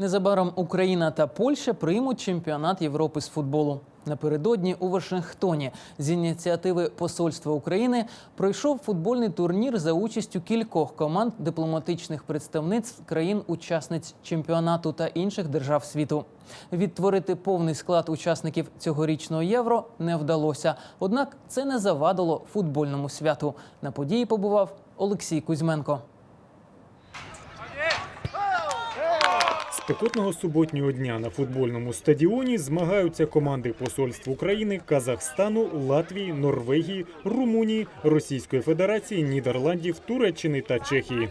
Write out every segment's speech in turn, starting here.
Незабаром Україна та Польща приймуть чемпіонат Європи з футболу. Напередодні у Вашингтоні з ініціативи Посольства України пройшов футбольний турнір за участю кількох команд дипломатичних представництв країн-учасниць чемпіонату та інших держав світу. Відтворити повний склад учасників цьогорічного євро не вдалося. Однак це не завадило футбольному святу. На події побував Олексій Кузьменко. Спекотного суботнього дня на футбольному стадіоні змагаються команди посольств України, Казахстану, Латвії, Норвегії, Румунії, Російської Федерації, Нідерландів, Туреччини та Чехії.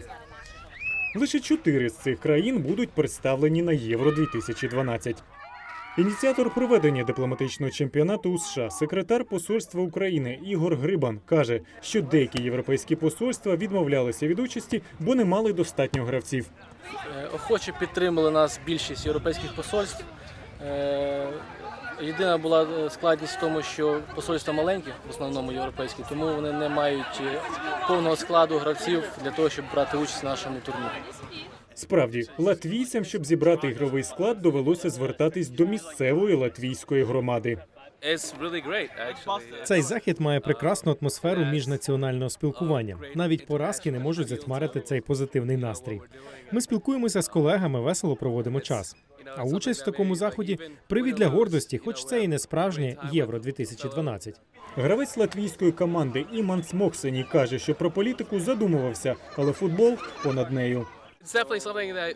Лише чотири з цих країн будуть представлені на Євро 2012. Ініціатор проведення дипломатичного чемпіонату у США, секретар посольства України Ігор Грибан, каже, що деякі європейські посольства відмовлялися від участі, бо не мали достатньо гравців. Е, Охоче підтримали нас більшість європейських посольств. Е, Єдина була е, складність в тому, що посольства маленькі, в основному європейські, тому вони не мають повного складу гравців для того, щоб брати участь в нашому турнірі. Справді, латвійцям, щоб зібрати ігровий склад, довелося звертатись до місцевої латвійської громади. Цей захід має прекрасну атмосферу міжнаціонального спілкування. Навіть поразки не можуть затьмарити цей позитивний настрій. Ми спілкуємося з колегами, весело проводимо час. А участь в такому заході привід для гордості, хоч це і не справжнє євро 2012 Гравець латвійської команди Іманс Моксені каже, що про політику задумувався, але футбол понад нею. It's definitely something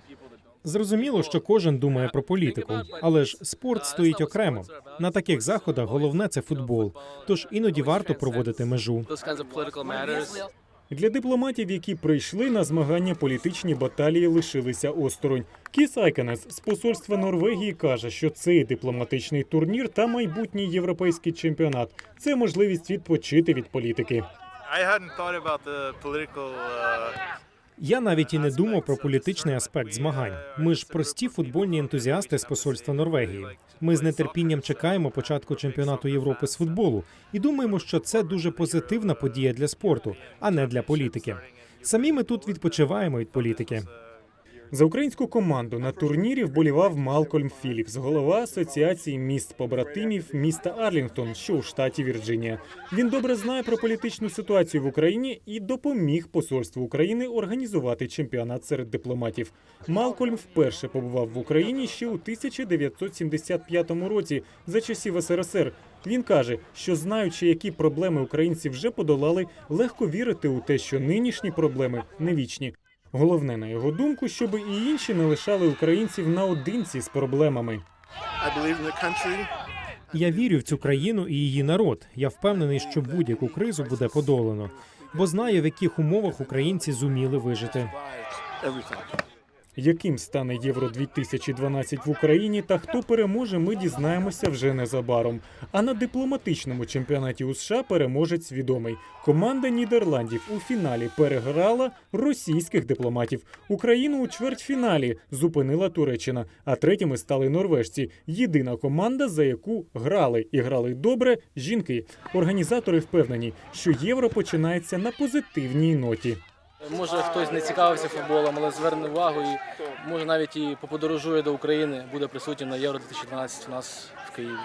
Зрозуміло, що кожен думає про політику, але ж спорт стоїть окремо. На таких заходах головне це футбол. Тож іноді варто проводити межу. Для дипломатів, які прийшли на змагання, політичні баталії лишилися осторонь. Кіс Айкенес з посольства Норвегії каже, що цей дипломатичний турнір та майбутній європейський чемпіонат це можливість відпочити від політики. Я навіть і не думав про політичний аспект змагань. Ми ж прості футбольні ентузіасти з посольства Норвегії. Ми з нетерпінням чекаємо початку чемпіонату Європи з футболу і думаємо, що це дуже позитивна подія для спорту, а не для політики. Самі ми тут відпочиваємо від політики. За українську команду на турнірі вболівав Малкольм Філіпс, голова асоціації міст побратимів міста Арлінгтон, що у штаті Вірджинія. Він добре знає про політичну ситуацію в Україні і допоміг посольству України організувати чемпіонат серед дипломатів. Малкольм вперше побував в Україні ще у 1975 році за часів СРСР. Він каже, що знаючи, які проблеми українці вже подолали, легко вірити у те, що нинішні проблеми не вічні. Головне, на його думку, щоб і інші не лишали українців наодинці з проблемами. Я вірю в цю країну і її народ. Я впевнений, що будь-яку кризу буде подолано, бо знаю, в яких умовах українці зуміли вижити. Яким стане Євро 2012 в Україні та хто переможе, ми дізнаємося вже незабаром. А на дипломатичному чемпіонаті у США переможець відомий. Команда Нідерландів у фіналі переграла російських дипломатів. Україну у чвертьфіналі зупинила Туреччина, а третіми стали норвежці. Єдина команда, за яку грали і грали добре жінки. Організатори впевнені, що євро починається на позитивній ноті. Може хтось не цікавився футболом, але зверне увагу і може навіть і поподорожує до України, буде присутнім на Євро 2012 у нас в Києві.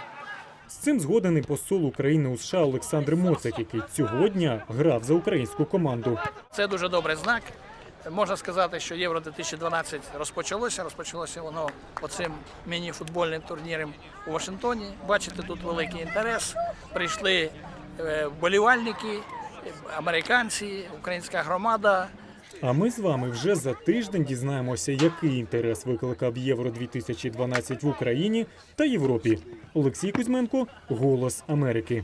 З цим згоден і посол України у США Олександр Моцик, який цього дня грав за українську команду. Це дуже добрий знак. Можна сказати, що Євро 2012 розпочалося. Розпочалося воно оцим міні-футбольним турніром у Вашингтоні. Бачите, тут великий інтерес. Прийшли е, вболівальники, американці, українська громада. А ми з вами вже за тиждень дізнаємося, який інтерес викликав Євро 2012 в Україні та Європі. Олексій Кузьменко, Голос Америки.